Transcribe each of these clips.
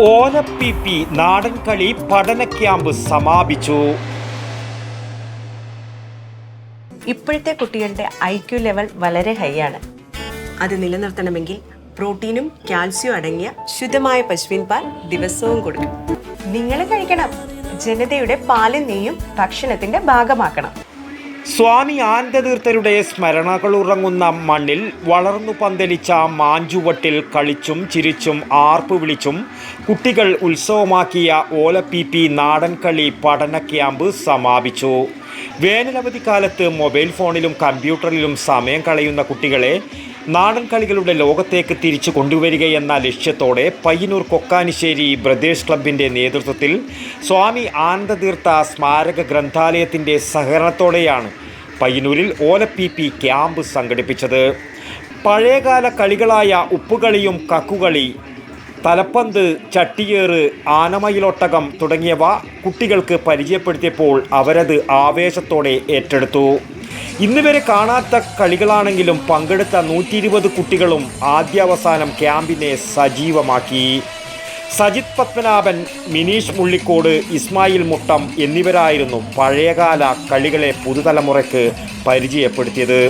ഓലപ്പിപ്പി നാടൻ കളി പഠന ക്യാമ്പ് സമാപിച്ചു. ഇപ്പോഴത്തെ കുട്ടികളുടെ ഐ ക്യു ലെവൽ വളരെ ഹൈ ആണ്. അത് നിലനിർത്തണമെങ്കിൽ പ്രോട്ടീനും കാൽസ്യവും അടങ്ങിയ ശുദ്ധമായ പശുവിൻ പാൽ ദിവസവും കൊടുക്കും നിങ്ങൾ കഴിക്കണം. ജനതയുടെ പാലും നെയ്യും ഭക്ഷണത്തിന്റെ ഭാഗമാക്കണം. സ്വാമി ആനന്ദതീർത്ഥരുടെ സ്മരണകൾ ഉറങ്ങുന്ന മണ്ണിൽ വളർന്നു പന്തലിച്ച മാഞ്ചുവട്ടിൽ കളിച്ചും ചിരിച്ചും ആർപ്പ് വിളിച്ചും കുട്ടികൾ ഉത്സവമാക്കിയ ഓലപ്പിപി നാടൻ കളി പഠന ക്യാമ്പ് സമാപിച്ചു. വേനലവധിക്കാലത്ത് മൊബൈൽ ഫോണിലും കമ്പ്യൂട്ടറിലും സമയം കളയുന്ന കുട്ടികളെ നാടൻ കളികളുടെ ലോകത്തേക്ക് തിരിച്ചു കൊണ്ടുവരികയെന്ന ലക്ഷ്യത്തോടെ പയ്യന്നൂർ കൊക്കാനിശ്ശേരി ബ്രദേഴ്സ് ക്ലബിന്റെ നേതൃത്വത്തിൽ സ്വാമി ആനന്ദതീർത്ഥ സ്മാരക ഗ്രന്ഥാലയത്തിന്റെ സഹകരണത്തോടെയാണ് പയ്യന്നൂരിൽ ഓലപ്പിപ്പി ക്യാമ്പ് സംഘടിപ്പിച്ചത്. പഴയകാല കളികളായ ഉപ്പുകളിയും കക്കുകളി തലപ്പന്ത് ചട്ടിയേറ് ആനമയിലൊട്ടകം തുടങ്ങിയവ കുട്ടികൾക്ക് പരിചയപ്പെടുത്തിയപ്പോൾ അവരത് ആവേശത്തോടെ ഏറ്റെടുത്തു. ഇന്ന് വരെ കാണാത്ത കളികളാണെങ്കിലും പങ്കെടുത്ത നൂറ്റി ഇരുപത് കുട്ടികളും ആദ്യാവസാനം ക്യാമ്പിനെ സജീവമാക്കി. സജിത് പത്മനാഭൻ മിനീഷ് മുള്ളിക്കോട് ഇസ്മായിൽ മുട്ടം എന്നിവരായിരുന്നു പഴയകാല കളികളെ പുതുതലമുറയ്ക്ക് പരിചയപ്പെടുത്തിയത്.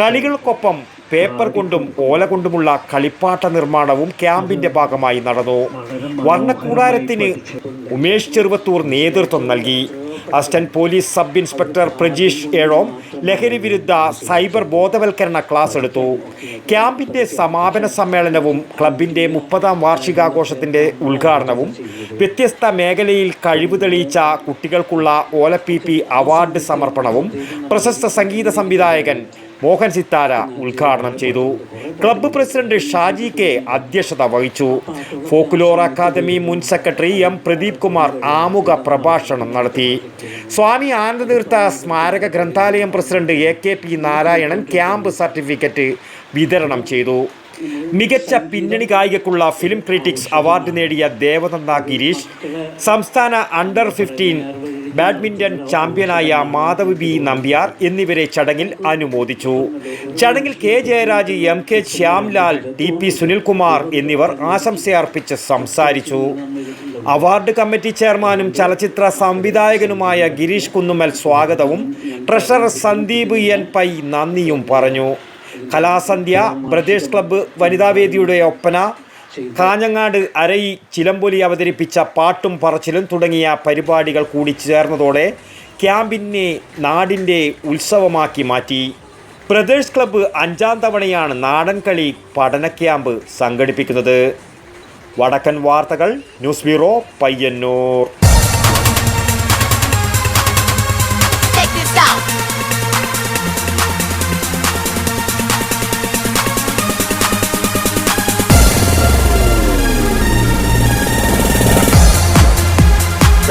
കളികൾക്കൊപ്പം പേപ്പർ കൊണ്ടും ഓല കൊണ്ടുമുള്ള കളിപ്പാട്ട നിർമ്മാണവും ക്യാമ്പിന്റെ ഭാഗമായി നടന്നു. വർണക്കൂടാരത്തിന് ഉമേഷ് ചെറുവത്തൂർ നേതൃത്വം നൽകി. Assistant police sub inspector Prajeesh Ezhome ലഹരി വിരുദ്ധ സൈബർ ബോധവൽക്കരണ ക്ലാസ് എടുത്തു. ക്യാമ്പിന്റെ സമാപന സമ്മേളനവും ക്ലബിന്റെ മുപ്പതാം വാർഷികാഘോഷത്തിന്റെ ഉദ്ഘാടനവും വ്യത്യസ്ത മേഖലയിൽ കഴിവ് തെളിയിച്ച കുട്ടികൾക്കുള്ള ഓലപ്പിപി അവാർഡ് സമർപ്പണവും പ്രശസ്ത സംഗീത സംവിധായകൻ മോഹൻ സിത്താര ഉദ്ഘാടനം ചെയ്തു. ക്ലബ്ബ് പ്രസിഡന്റ് ഷാജി കെ അധ്യക്ഷത വഹിച്ചു. ഫോക്ലോർ അക്കാദമി മുൻ സെക്രട്ടറി എം പ്രദീപ് കുമാർ ആമുഖ പ്രഭാഷണം നടത്തി. സ്വാമി ആനന്ദതീർത്ഥ സ്മാരക ഗ്രന്ഥാലയം president A K P Narayanan camp certificate വിതരണം ചെയ്തു. മികച്ച പിന്നണി ഗായികക്കുള്ള ഫിലിം ക്രിറ്റിക്സ് അവാർഡ് നേടിയ ദേവനന്ദ ഗിരീഷ് സംസ്ഥാന അണ്ടർ ഫിഫ്റ്റീൻ ബാഡ്മിന്റൺ ചാമ്പ്യനായ മാധവ് ബി നമ്പ്യാർ എന്നിവരെ ചടങ്ങിൽ അനുമോദിച്ചു. ചടങ്ങിൽ K Jayaraj M K Shyamlal T P Sunilkumar എന്നിവർ ആശംസയർപ്പിച്ച് സംസാരിച്ചു. അവാർഡ് കമ്മിറ്റി ചെയർമാനും ചലച്ചിത്ര സംവിധായകനുമായ ഗിരീഷ് കുന്നുമൽ സ്വാഗതവും ട്രഷറർ സന്ദീപ് എൻ പൈ നന്ദിയും പറഞ്ഞു. കലാസന്ധ്യ ബ്രദേഴ്സ് ക്ലബ്ബ് വനിതാവേദിയുടെ ഒപ്പന കാഞ്ഞങ്ങാട് അരയി ചിലമ്പൊലി അവതരിപ്പിച്ച പാട്ടും പറച്ചിലും തുടങ്ങിയ പരിപാടികൾ കൂടി ചേർന്നതോടെ ക്യാമ്പിനെ നാടിന്റെ ഉത്സവമാക്കി മാറ്റി. ബ്രദേഴ്സ് ക്ലബ്ബ് അഞ്ചാം തവണയാണ് നാടൻ കളി പഠന ക്യാമ്പ് സംഘടിപ്പിക്കുന്നത്. Vadakkan Varthakal news bureau Payyannur.